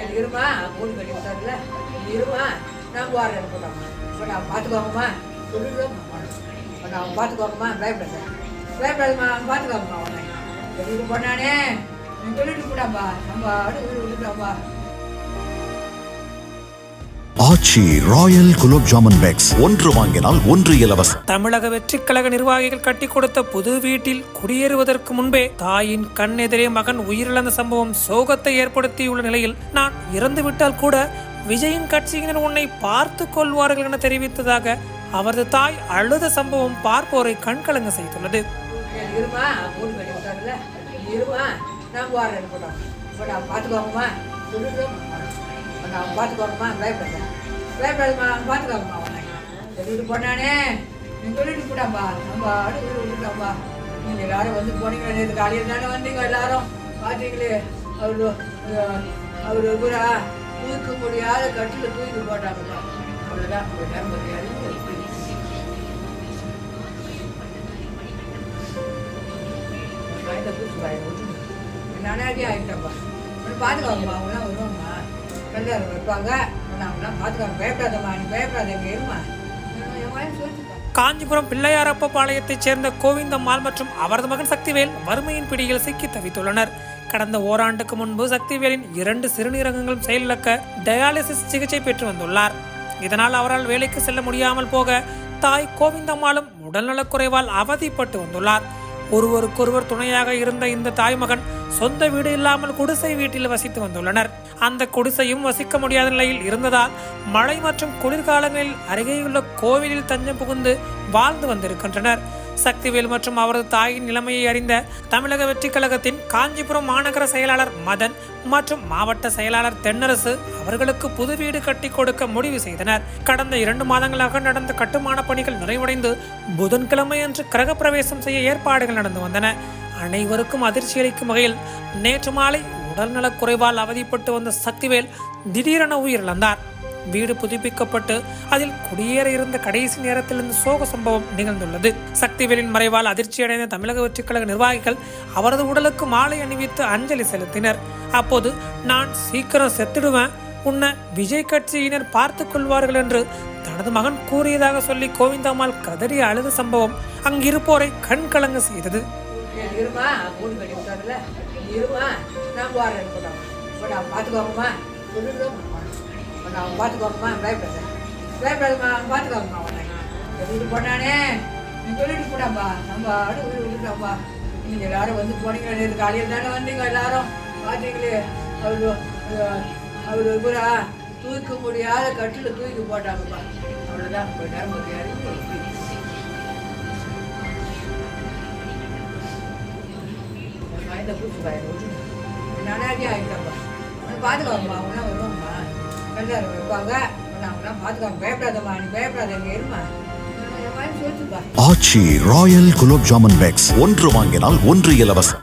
சரி இருமா மூணு கட்டி விட்டார்ல. இருமா நான் வாரேன் போட்டாமா இப்போ நான் பார்த்துக்கோங்கம்மா சொல்லிடுவோம் இப்போ நான் பார்த்துக்கோங்கம்மா பயப்படாத. பயப்படாதம்மா அவன் பார்த்துக்கோங்கம்மா அவனை. வெளியில் போனானே நீ சொல்லிட்டு கூடாப்பா நம்ம ஆடு வீடு விட்டுட்டாப்பா ஆச்சி ராயல் குலோப் ஜாமுன் பேக்ஸ். ஒன்று வாங்கினால் ஒன்று இலவசம். தமிழக வெற்றிக் கழக நிர்வாகிகள் கட்டி கொடுத்த புது வீட்டில் குடியேறுவதற்கு முன்பே தாயின் கண் எதிரே மகன் உயிரிழந்த சம்பவம் சோகத்தை ஏற்படுத்தியுள்ள நிலையில் நான் இறந்துவிட்டால் கூட விஜயின் கட்சியினர் உன்னை பார்த்து கொள்வார்கள் என தெரிவித்ததாக அவரது தாய் அழுத சம்பவம் பார்ப்போரை கண்கலங்க செய்துள்ளது. நான் பார்த்துக்கோங்கம்மா. பட் அவன் பார்த்துக்கோங்கம்மா பயப்படாத பயப்படாதம்மா அவன் பார்த்துக்கோங்கம்மா இது பண்ணானே நீ சொல்லிட்டு கூடாப்பா நம்ம ஆடு வீடு நீங்கள் எல்லாரும் வந்து போனீங்களா நேற்று காலையில் தானே வந்தீங்க எல்லாரும் பார்த்தீங்களே அவரு அஹ், அவரு பூரா தூக்க முடியாத கட்டில் தூக்கி போட்டாங்கப்பா அவ்வளோதான் ஒரு நேரம் முடியாது பயந்த பூச்சி பயம் விட்டுட்டு ஆகிட்டப்பா பாதுகாப்பா அவங்களாம் வருவாங்கம்மா கல்யாணம் வைப்பாங்க பாதுகாப்பு பயப்படாதம்மா நீ பயப்படாத காஞ்சிபுரம் பிள்ளையாரப்ப பாளையத்தைச் சேர்ந்த கோவிந்தம்மாள் மற்றும் அவரது மகன் சக்திவேல் வறுமையின் பிடியில் சிக்கி தவித்துள்ளனர். கடந்த ஓராண்டுக்கு முன்பு சக்திவேலின் இரண்டு சிறுநீரகங்களும் செயலிழக்க டயாலிசிஸ் சிகிச்சை பெற்று வந்துள்ளார். இதனால் அவரால் வேலைக்கு செல்ல முடியாமல் போக தாய் கோவிந்தம்மாளும் உடல்நலக்குறைவால் அவதிப்பட்டு வந்துள்ளார். ஒருவருக்கொருவர் துணையாக இருந்த இந்த தாய்மகன் சொந்த வீடு இல்லாமல் குடிசை வீட்டில் வசித்து வந்துள்ளனர். அந்த குடிசையும் வசிக்க முடியாத நிலையில் இருந்ததால் மழை மற்றும் குளிர்காலங்களில் அருகேயுள்ள கோவிலில் தஞ்சம் புகுந்து வாழ்ந்து வந்திருக்கின்றனர். சக்திவேல் மற்றும் அவரது தாயின் நிலைமையை அறிந்த தமிழக வெற்றிக் கழகத்தின் காஞ்சிபுரம் மாநகர செயலாளர் மதன் மற்றும் மாவட்ட செயலாளர் தென்னரசு அவர்களுக்கு புது வீடு கட்டி கொடுக்க முடிவு செய்தனர். கடந்த இரண்டு மாதங்களாக நடந்த கட்டுமான பணிகள் நிறைவடைந்து புதன்கிழமை அன்று கிரகப்பிரவேசம் செய்ய ஏற்பாடுகள் நடந்து வந்தன. அனைவருக்கும் அதிர்ச்சி அளிக்கும் வகையில் நேற்று மாலை உடல்நலக் குறைவால் அவதிப்பட்டு வந்த சக்திவேல் திடீரென உயிரிழந்தார். வீடு புதுப்பிக்கப்பட்டு அதில் குடியேற இருந்த கடைசி நேரத்தில் இந்த சோக சம்பவம் நிகழ்ந்துள்ளது. சக்திவேலின் மறைவால் அதிர்ச்சியடைந்த தமிழக வெற்றிக் கழக நிர்வாகிகள் அவரது உடலுக்கு மாலை அணிவித்து அஞ்சலி செலுத்தினர். அப்போது நான் சீக்கிரம் செத்துடுவேன். உன்னை விஜய் கட்சியினர் பார்த்து கொள்வார்கள் என்று தனது மகன் கூறியதாக சொல்லி கோவிந்தம்மாள் கதறி அழுத சம்பவம் அங்கிருப்போரை கண் கலங்க செய்தது. இருமா அவன் பார்த்துக்கோங்கம்மா அவன் பார்த்துக்கோங்கம்மா பயப்படாத பயப்படாதம்மா அவன் பார்த்துக்கோங்கம்மா உன்னை சரி இது நீ சொல்லிட்டு கூடாப்பா நம்ம ஆடு வீடு விட்டுட்டாப்பா நீங்கள் எல்லாரும் வந்து போனீங்களா நேற்று காலையில் தானே வந்தீங்க எல்லாரும் பார்த்தீங்களே அவரு அஹ், அவரு தூக்க முடியாத கட்டில் தூக்கி போட்டாங்கப்பா அவ்வளோதான் ஒரு நேரம் முடியாது பயந்த பூச்சி பயம் விட்டுட்டு நானாகவே ஆகிட்டப்பா அவனை பாதுகாப்பா அவங்களாம் வருவாங்கம்மா எல்லாரும் வைப்பாங்க ஒன்று அவங்களாம் பயப்படாதம்மா. நீ பயப்படாத. எங்கே இருமா ஆச்சி ராயல் குலோப் ஜாமன் பேக்ஸ். ஒன்று வாங்கினால் ஒன்று இலவசம்.